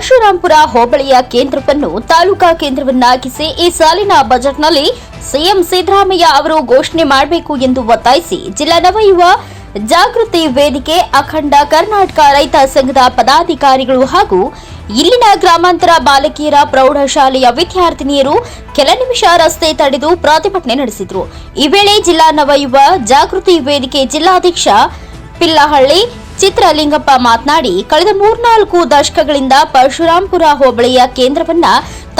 ಪರಶುರಾಂಪುರ ಹೋಬಳಿಯ ಕೇಂದ್ರವನ್ನು ತಾಲೂಕಾ ಕೇಂದ್ರವನ್ನಾಗಿಸಿ ಈ ಸಾಲಿನ ಬಜೆಟ್ನಲ್ಲಿ ಸಿಎಂ ಸಿದ್ದರಾಮಯ್ಯ ಅವರು ಘೋಷಣೆ ಮಾಡಬೇಕು ಎಂದು ಒತ್ತಾಯಿಸಿ ಜಿಲ್ಲಾ ನವಯುವ ಜಾಗೃತಿ ವೇದಿಕೆ ಅಖಂಡ ಕರ್ನಾಟಕ ರೈತ ಸಂಘದ ಪದಾಧಿಕಾರಿಗಳು ಹಾಗೂ ಇಲ್ಲಿನ ಗ್ರಾಮಾಂತರ ಬಾಲಕಿಯರ ಪ್ರೌಢಶಾಲೆಯ ವಿದ್ಯಾರ್ಥಿನಿಯರು ಕೆಲ ನಿಮಿಷ ರಸ್ತೆ ತಡೆದು ಪ್ರತಿಭಟನೆ ನಡೆಸಿದರು. ಈ ವೇಳೆ ಜಿಲ್ಲಾ ನವಯುವ ಜಾಗೃತಿ ವೇದಿಕೆ ಜಿಲ್ಲಾಧ್ಯಕ್ಷ ಪಿಲ್ಲಹಳ್ಳಿ ಚಿತ್ರಲಿಂಗಪ್ಪ ಮಾತನಾಡಿ, ಕಳೆದ ಮೂರ್ನಾಲ್ಕು ದಶಕಗಳಿಂದ ಪರಶುರಾಂಪುರ ಹೋಬಳಿಯ ಕೇಂದ್ರವನ್ನ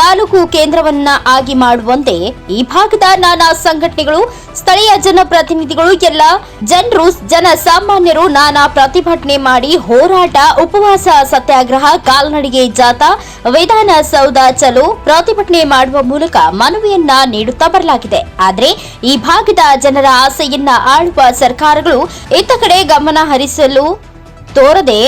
ತಾಲೂಕು ಕೇಂದ್ರವನ್ನ ಆಗಿ ಮಾಡುವಂತೆ ಈ ಭಾಗದ ನಾನಾ ಸಂಘಟನೆಗಳು, ಸ್ಥಳೀಯ ಜನಪ್ರತಿನಿಧಿಗಳು, ಎಲ್ಲ ಜನರು, ಜನಸಾಮಾನ್ಯರು ನಾನಾ ಪ್ರತಿಭಟನೆ ಮಾಡಿ ಹೋರಾಟ, ಉಪವಾಸ, ಸತ್ಯಾಗ್ರಹ, ಕಾಲ್ನಡಿಗೆ ಜಾಥಾ ವಿಧಾನಸೌಧ ಚಲೋ ಪ್ರತಿಭಟನೆ ಮಾಡುವ ಮೂಲಕ ಮನವಿಯನ್ನ ನೀಡುತ್ತಾ ಬರಲಾಗಿದೆ. ಆದರೆ ಈ ಭಾಗದ ಜನರ ಆಸೆಯನ್ನ ಆಳುವ ಸರ್ಕಾರಗಳು, ಇತ್ತ ಕಡೆ ಗಮನ ಹರಿಸಲು ತೋರದೆ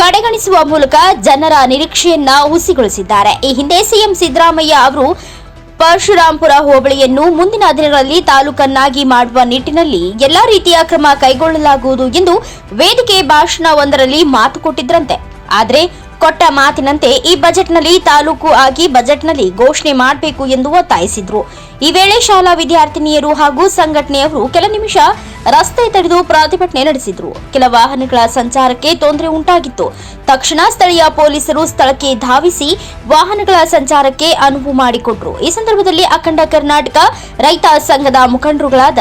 ಕಡೆಗಣಿಸುವ ಮೂಲಕ ಜನರ ನಿರೀಕ್ಷೆಯನ್ನ ಹುಸಿಗೊಳಿಸಿದ್ದಾರೆ. ಈ ಹಿಂದೆ ಸಿಎಂ ಸಿದ್ದರಾಮಯ್ಯ ಅವರು ಪರಶುರಾಂಪುರ ಹೋಬಳಿಯನ್ನು ಮುಂದಿನ ದಿನಗಳಲ್ಲಿ ತಾಲೂಕನ್ನಾಗಿ ಮಾಡುವ ನಿಟ್ಟಿನಲ್ಲಿ ಎಲ್ಲಾ ರೀತಿಯ ಕ್ರಮ ಕೈಗೊಳ್ಳಲಾಗುವುದು ಎಂದು ವೇದಿಕೆ ಭಾಷಣ ಒಂದರಲ್ಲಿ ಮಾತು ಕೊಟ್ಟಿದ್ರಂತೆ. ಆದರೆ ಕೊಟ್ಟ ಮಾತಿನಂತೆ ಈ ಬಜೆಟ್ನಲ್ಲಿ ತಾಲೂಕು ಆಗಿ ಬಜೆಟ್ನಲ್ಲಿ ಘೋಷಣೆ ಮಾಡಬೇಕು ಎಂದು ಒತ್ತಾಯಿಸಿದ್ರು. ಈ ವೇಳೆ ಶಾಲಾ ವಿದ್ಯಾರ್ಥಿನಿಯರು ಹಾಗೂ ಸಂಘಟನೆಯವರು ಕೆಲ ನಿಮಿಷ ರಸ್ತೆ ತಡೆದು ಪ್ರತಿಭಟನೆ ನಡೆಸಿದ್ರು. ಕೆಲ ವಾಹನಗಳ ಸಂಚಾರಕ್ಕೆ ತೊಂದರೆ ಉಂಟಾಗಿತ್ತು. ತಕ್ಷಣ ಸ್ಥಳೀಯ ಪೊಲೀಸರು ಸ್ಥಳಕ್ಕೆ ಧಾವಿಸಿ ವಾಹನಗಳ ಸಂಚಾರಕ್ಕೆ ಅನುವು ಮಾಡಿಕೊಟ್ರು. ಈ ಸಂದರ್ಭದಲ್ಲಿ ಅಖಂಡ ಕರ್ನಾಟಕ ರೈತ ಸಂಘದ ಮುಖಂಡರುಗಳಾದ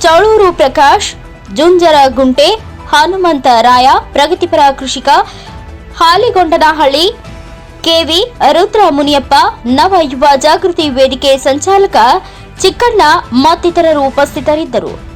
ಚೌಳೂರು ಪ್ರಕಾಶ್ ಜುಂಜರ ಗುಂಟೆ ಹನುಮಂತ ರಾಯ, ಪ್ರಗತಿಪರ ಕೃಷಿಕ, ಹಾಲಿಗೊಂಡನಹಳ್ಳಿ, ಕೆವಿ ರುದ್ರ ಮುನಿಯಪ್ಪ, ನವ ಯುವ ಜಾಗೃತಿ ವೇದಿಕೆ ಸಂಚಾಲಕ ಚಿಕ್ಕಣ್ಣ ಮತ್ತಿತರರು ಉಪಸ್ಥಿತರಿದ್ದರು.